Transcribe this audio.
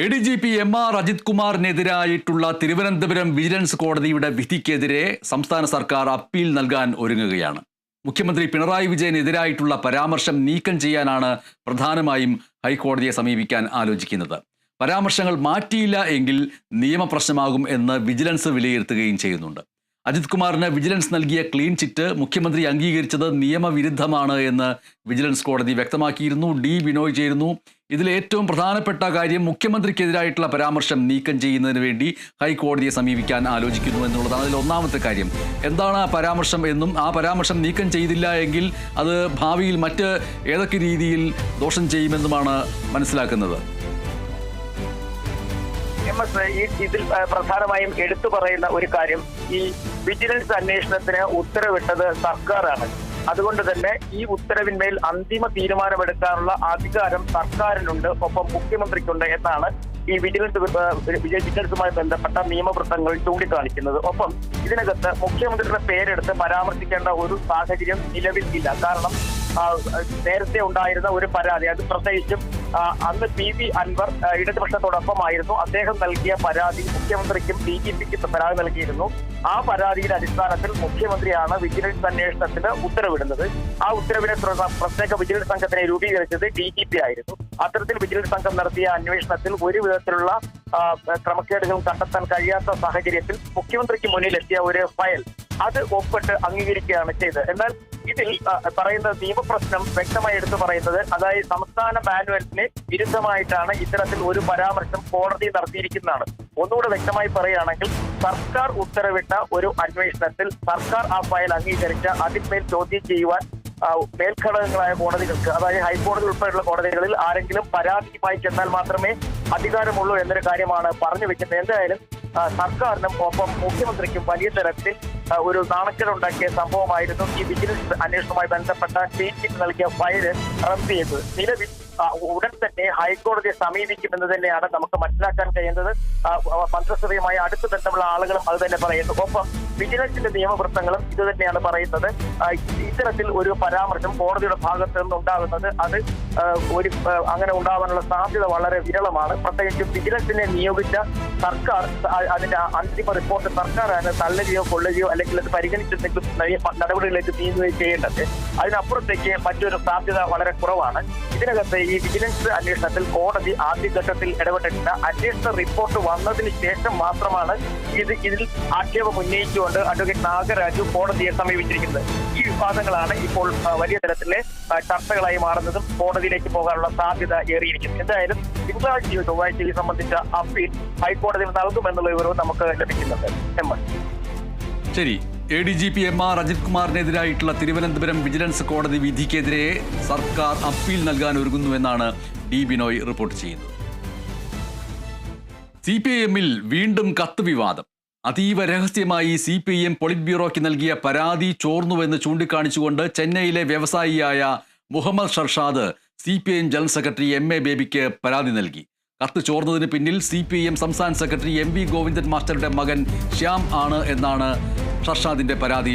A D G P M R Ajith കുമാറിനെതിരായിട്ടുള്ള Thiruvananthapuram vigilance കോടതിയുടെ വിധിക്കെതിരെ സംസ്ഥാന സർക്കാർ അപ്പീൽ നൽകാൻ ഒരുങ്ങുകയാണ്. മുഖ്യമന്ത്രി പിണറായി വിജയനെതിരായിട്ടുള്ള പരാമർശം നീക്കം ചെയ്യാനാണ് പ്രധാനമായും ഹൈക്കോടതിയെ സമീപിക്കാൻ ആലോചിക്കുന്നത്. പരാമർശങ്ങൾ മാറ്റിയില്ല എങ്കിൽ നിയമപ്രശ്നമാകും എന്ന് വിജിലൻസ് വിലയിരുത്തുകയും ചെയ്യുന്നുണ്ട്. അജിത് കുമാറിന് വിജിലൻസ് നൽകിയ ക്ലീൻ ചിറ്റ് മുഖ്യമന്ത്രി അംഗീകരിച്ചത് നിയമവിരുദ്ധമാണ് എന്ന് വിജിലൻസ് കോടതി വ്യക്തമാക്കിയിരുന്നു. ഡി ബിനോയ് ചേരുന്നു. ഇതിൽ ഏറ്റവും പ്രധാനപ്പെട്ട കാര്യം മുഖ്യമന്ത്രിക്കെതിരായിട്ടുള്ള പരാമർശം നീക്കം ചെയ്യുന്നതിന് വേണ്ടി ഹൈക്കോടതിയെ സമീപിക്കാൻ ആലോചിക്കുന്നു എന്നുള്ളതാണ് അതിൽ ഒന്നാമത്തെ കാര്യം. എന്താണ് ആ പരാമർശം എന്നും ആ പരാമർശം നീക്കം ചെയ്തില്ല എങ്കിൽ അത് ഭാവിയിൽ മറ്റ് ഏതൊക്കെ രീതിയിൽ ദോഷം ചെയ്യുമെന്നുമാണ് മനസ്സിലാക്കുന്നത്? എസ് ഈ ഇതിൽ പ്രധാനമായും എടുത്തു പറയുന്ന ഒരു കാര്യം ഈ വിജിലൻസ് അന്വേഷണത്തിന് ഉത്തരവിട്ടത് സർക്കാരാണ്. അതുകൊണ്ട് തന്നെ ഈ ഉത്തരവിന്മേൽ അന്തിമ തീരുമാനമെടുക്കാനുള്ള അധികാരം സർക്കാരിനുണ്ട് ഒപ്പം മുഖ്യമന്ത്രിക്കുണ്ട് എന്നാണ് ഈ വിജിലൻസ് വിജിലൻസുമായി ബന്ധപ്പെട്ട നിയമവൃത്തങ്ങൾ ചൂണ്ടിക്കാണിക്കുന്നത്. ഒപ്പം ഇതിനകത്ത് മുഖ്യമന്ത്രിയുടെ പേരെടുത്ത് പരാമർശിക്കേണ്ട ഒരു സാഹചര്യം നിലവിൽ ഇല്ല കാരണം നേരത്തെ ഉണ്ടായിരുന്ന ഒരു പരാതി അത് പ്രത്യേകിച്ചും അന്ന് പി വി അൻവർ ഇടതുപക്ഷത്തോടൊപ്പമായിരുന്നു. അദ്ദേഹം നൽകിയ പരാതി മുഖ്യമന്ത്രിക്കും ഡി ജി പിക്കും പരാതി നൽകിയിരുന്നു. ആ പരാതിയുടെ അടിസ്ഥാനത്തിൽ മുഖ്യമന്ത്രിയാണ് വിജിലൻസ് അന്വേഷണത്തിന് ഉത്തരവിടുന്നത്. ആ ഉത്തരവിനെ തുടർന്ന് പ്രത്യേക വിജിലൻസ് സംഘത്തിനെ രൂപീകരിച്ചത് ഡി ജി പി ആയിരുന്നു. അത്തരത്തിൽ വിജിലൻസ് സംഘം നടത്തിയ അന്വേഷണത്തിൽ ഒരു വിധത്തിലുള്ള ക്രമക്കേടുകൾ കണ്ടെത്താൻ കഴിയാത്ത സാഹചര്യത്തിൽ മുഖ്യമന്ത്രിക്ക് മുന്നിൽ എത്തിയ ഒരു ഫയൽ അത് ഒപ്പിട്ട് അംഗീകരിക്കുകയാണ് ചെയ്തത്. എന്നാൽ ഇതിൽ പറയുന്ന നിയമപ്രശ്നം വ്യക്തമായി എടുത്തു പറയുന്നത് അതായത് സംസ്ഥാന മാനുവലിന് വിരുദ്ധമായിട്ടാണ് ഇത്തരത്തിൽ ഒരു പരാമർശം കോടതി നടത്തിയിരിക്കുന്നതാണ്. ഒന്നുകൂടെ വ്യക്തമായി പറയുകയാണെങ്കിൽ സർക്കാർ ഉത്തരവിട്ട ഒരു അന്വേഷണത്തിൽ സർക്കാർ ആ ഫയൽ അംഗീകരിച്ച അതിന്മേൽ ചോദ്യം ചെയ്യുവാൻ മേൽഘടകങ്ങളായ കോടതികൾക്ക് അതായത് ഹൈക്കോടതി ഉൾപ്പെടെയുള്ള കോടതികളിൽ ആരെങ്കിലും പരാതിയുമായി ചെന്നാൽ മാത്രമേ അധികാരമുള്ളൂ എന്നൊരു കാര്യമാണ് പറഞ്ഞു വെക്കുന്നത്. എന്തായാലും സർക്കാരിനും ഒപ്പം മുഖ്യമന്ത്രിക്കും വലിയ തരത്തിൽ ഒരു നാണക്കേടുണ്ടാക്കിയ സംഭവമായിരുന്നു ഈ വിജിലൻസ് അന്വേഷണവുമായി ബന്ധപ്പെട്ട സ്റ്റേറ്റ് നൽകിയ ഫയൽ റദ്ദ് ചെയ്തത്. നിലവിൽ ഉടൻ തന്നെ ഹൈക്കോടതിയെ സമീപിക്കുമെന്ന് തന്നെയാണ് നമുക്ക് മനസ്സിലാക്കാൻ കഴിയുന്നത്. മന്ത്രിസഭയുമായി അടുത്ത് ബന്ധമുള്ള ആളുകളും അത് തന്നെ പറയുന്നു. ഒപ്പം വിജിലൻസിന്റെ നിയമവൃത്തങ്ങളും ഇത് തന്നെയാണ് പറയുന്നത്. ഇത്തരത്തിൽ ഒരു പരാമർശം കോടതിയുടെ ഭാഗത്ത് നിന്ന് ഉണ്ടാകുന്നത് അത് ഒരു അങ്ങനെ ഉണ്ടാവാനുള്ള സാധ്യത വളരെ വിരളമാണ്. പ്രത്യേകിച്ചും വിജിലൻസിനെ നിയോഗിച്ച സർക്കാർ അതിന്റെ അന്തിമ റിപ്പോർട്ട് സർക്കാർ സർക്കാരാണ് തള്ളുകയോ കൊള്ളുകയോ അല്ലെങ്കിൽ അത് പരിഗണിച്ചിട്ടുണ്ടെങ്കിൽ നയ- നടപടികളിലേക്ക് നീങ്ങുകയോ ചെയ്യേണ്ടത്. അതിനപ്പുറത്തേക്ക് മറ്റൊരു സാധ്യത വളരെ കുറവാണ്. ഇതിനകത്ത് ഈ വിജിലൻസ് അന്വേഷണത്തിൽ കോടതി ആദ്യഘട്ടത്തിൽ ഇടപെട്ടിട്ടില്ല. അന്വേഷണ റിപ്പോർട്ട് വന്നതിന് ശേഷം മാത്രമാണ് ഇത് ഇതിൽ ആക്ഷേപം ഉന്നയിച്ചുകൊണ്ട് അഡ്വക്കേറ്റ് നാഗരാജു കോടതിയെ സമീപിച്ചിരിക്കുന്നത്. ഈ വിവാദങ്ങളാണ് ഇപ്പോൾ വലിയ തരത്തിലെ ചർച്ചകളായി മാറുന്നതും കോടതിയിലേക്ക് പോകാനുള്ള സാധ്യത ഏറിയിരിക്കുന്നു. എന്തായാലും തിങ്കളാഴ്ചയോ ചൊവ്വാഴ്ചയോ സംബന്ധിച്ച അപ്പീൽ ഹൈക്കോടതിയിൽ നൽകുമെന്നുള്ള വിവരവും നമുക്ക് ലഭിക്കുന്നുണ്ട്. എം ശരി. A D G P M R Ajith കുമാറിനെതിരായിട്ടുള്ള Thiruvananthapuram vigilance കോടതി വിധിക്കെതിരെ സർക്കാർ അപ്പീൽ നൽകാൻ ഒരുങ്ങുന്നുവെന്നാണ് ഡി ബിനോയ് റിപ്പോർട്ട് ചെയ്യുന്നത്. സി പി ഐ എമ്മിൽ വീണ്ടും കത്ത് വിവാദം അതീവ രഹസ്യമായി C P I M polit ബ്യൂറോയ്ക്ക് നൽകിയ പരാതി ചോർന്നുവെന്ന് ചൂണ്ടിക്കാണിച്ചുകൊണ്ട് ചെന്നൈയിലെ വ്യവസായിയായ Muhammad Sharshad C P I M general secretary M A ബേബിക്ക് പരാതി നൽകി. കത്ത് ചോർന്നതിന് പിന്നിൽ സി പി ഐ എം സംസ്ഥാന സെക്രട്ടറി എം വി ഗോവിന്ദൻ മാസ്റ്ററുടെ മകൻ ശ്യാം ആണ് എന്നാണ് ഷർഷാദിന്റെ പരാതിയിൽ